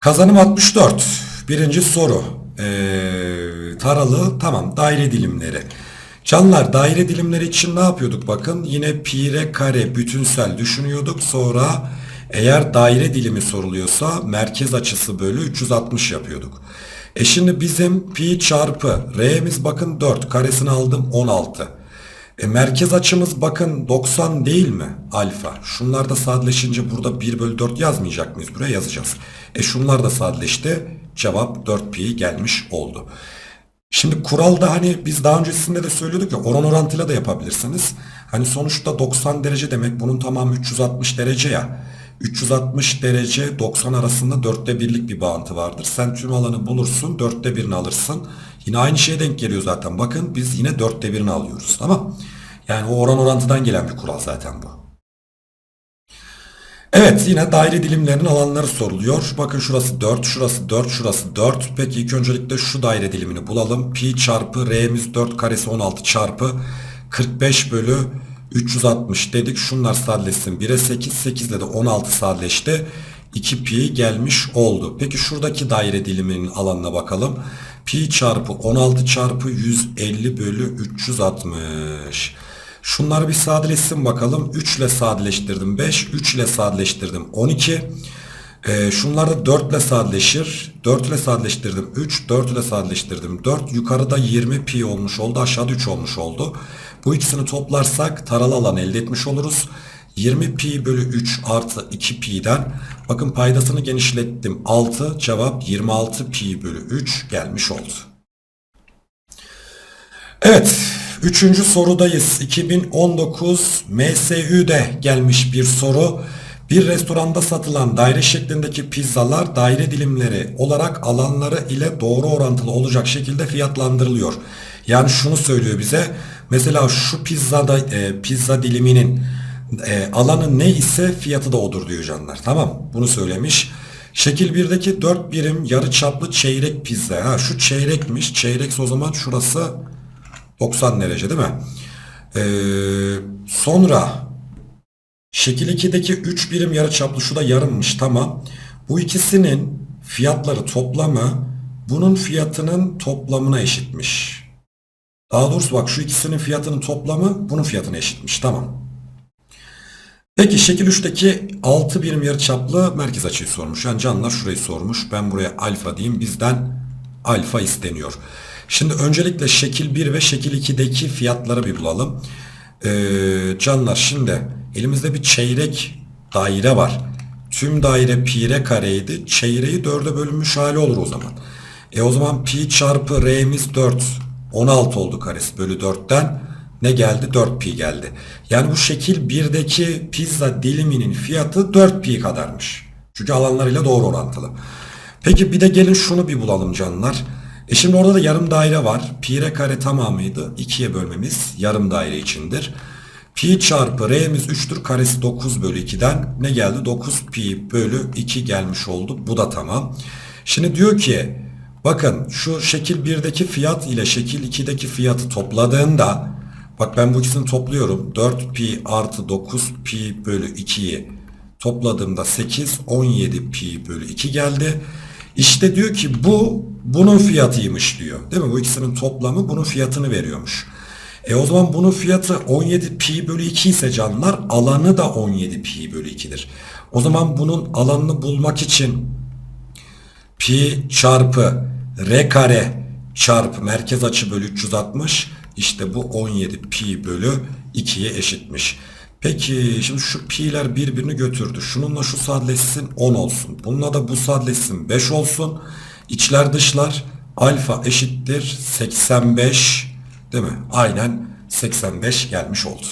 Kazanım 64. Birinci soru. Ee, taralı tamam daire dilimleri. Canlar daire dilimleri için ne yapıyorduk bakın. Yine pi r kare bütünsel düşünüyorduk. Sonra eğer daire dilimi soruluyorsa merkez açısı bölü 360 yapıyorduk. E şimdi bizim pi çarpı r'miz bakın 4 karesini aldım 16. E merkez açımız bakın 90 değil mi alfa? Şunlar da sadeleşince burada 1 bölü 4 yazmayacak mıyız? Buraya yazacağız. E şunlar da sadeleşti. Cevap 4 pi gelmiş oldu. Şimdi kuralda hani biz daha öncesinde de söylüyorduk ya oran orantıyla da yapabilirsiniz. Hani sonuçta 90 derece demek bunun tamamı 360 derece ya. 360 derece 90 arasında dörtte birlik bir bağıntı vardır. Sen tüm alanı bulursun dörtte birini alırsın. Yine aynı şeye denk geliyor zaten. Bakın biz yine dörtte birini alıyoruz tamam Yani o oran orantıdan gelen bir kural zaten bu. Evet yine daire dilimlerinin alanları soruluyor. Bakın şurası 4, şurası 4, şurası 4. Peki ilk öncelikle şu daire dilimini bulalım. Pi çarpı r'miz 4 karesi 16 çarpı 45 bölü 360 dedik. Şunlar sadeleşsin. 1'e 8, 8 ile de 16 sadeleşti. 2 pi gelmiş oldu. Peki şuradaki daire diliminin alanına bakalım. Pi çarpı 16 çarpı 150 bölü 360. Şunları bir sadeleşsin bakalım. 3 ile sadeleştirdim 5. 3 ile sadeleştirdim 12. Ee, şunlar da 4 ile sadeleşir. 4 ile sadeleştirdim 3. 4 ile sadeleştirdim 4. Yukarıda 20 pi olmuş oldu. Aşağıda 3 olmuş oldu. Bu ikisini toplarsak taralı alan elde etmiş oluruz. 20 pi bölü 3 artı 2 pi'den bakın paydasını genişlettim. 6 cevap 26 pi bölü 3 gelmiş oldu. Evet. Üçüncü sorudayız. 2019 MSÜ'de gelmiş bir soru. Bir restoranda satılan daire şeklindeki pizzalar daire dilimleri olarak alanları ile doğru orantılı olacak şekilde fiyatlandırılıyor. Yani şunu söylüyor bize. Mesela şu pizzada e, pizza diliminin e, alanı ne ise fiyatı da odur diyor canlar. Tamam bunu söylemiş. Şekil 1'deki 4 birim yarı çaplı çeyrek pizza. Ha şu çeyrekmiş. Çeyrekse o zaman şurası 90 derece değil mi? Ee, sonra şekil 2'deki 3 birim yarıçaplı şu da yarımmış tamam. Bu ikisinin fiyatları toplamı bunun fiyatının toplamına eşitmiş. Daha doğrusu bak şu ikisinin fiyatının toplamı bunun fiyatına eşitmiş tamam. Peki şekil 3'teki 6 birim yarıçaplı merkez açıyı sormuş. Yani canlar şurayı sormuş. Ben buraya alfa diyeyim. Bizden alfa isteniyor. Şimdi öncelikle şekil 1 ve şekil 2'deki fiyatları bir bulalım. Ee, canlar şimdi elimizde bir çeyrek daire var. Tüm daire pi r kareydi. Çeyreği 4'e bölünmüş hali olur o zaman. E o zaman pi çarpı r'miz 4. 16 oldu karesi bölü 4'ten. Ne geldi? 4 pi geldi. Yani bu şekil 1'deki pizza diliminin fiyatı 4 pi kadarmış. Çünkü alanlarıyla doğru orantılı. Peki bir de gelin şunu bir bulalım canlar. E şimdi orada da yarım daire var. Pi r kare tamamıydı. 2'ye bölmemiz yarım daire içindir. Pi çarpı r'miz 3'tür. Karesi 9 bölü 2'den ne geldi? 9 pi bölü 2 gelmiş oldu. Bu da tamam. Şimdi diyor ki bakın şu şekil 1'deki fiyat ile şekil 2'deki fiyatı topladığında bak ben bu ikisini topluyorum. 4 pi artı 9 pi bölü 2'yi topladığımda 8 17 pi bölü 2 geldi. İşte diyor ki bu bunun fiyatıymış diyor. Değil mi? Bu ikisinin toplamı bunun fiyatını veriyormuş. E o zaman bunun fiyatı 17 pi bölü 2 ise canlar alanı da 17 pi bölü 2'dir. O zaman bunun alanını bulmak için pi çarpı r kare çarpı merkez açı bölü 360 işte bu 17 pi bölü 2'ye eşitmiş. Peki şimdi şu pi'ler birbirini götürdü. Şununla şu sadeleşsin 10 olsun. Bununla da bu sadeleşsin 5 olsun. İçler dışlar alfa eşittir 85 değil mi? Aynen 85 gelmiş oldu.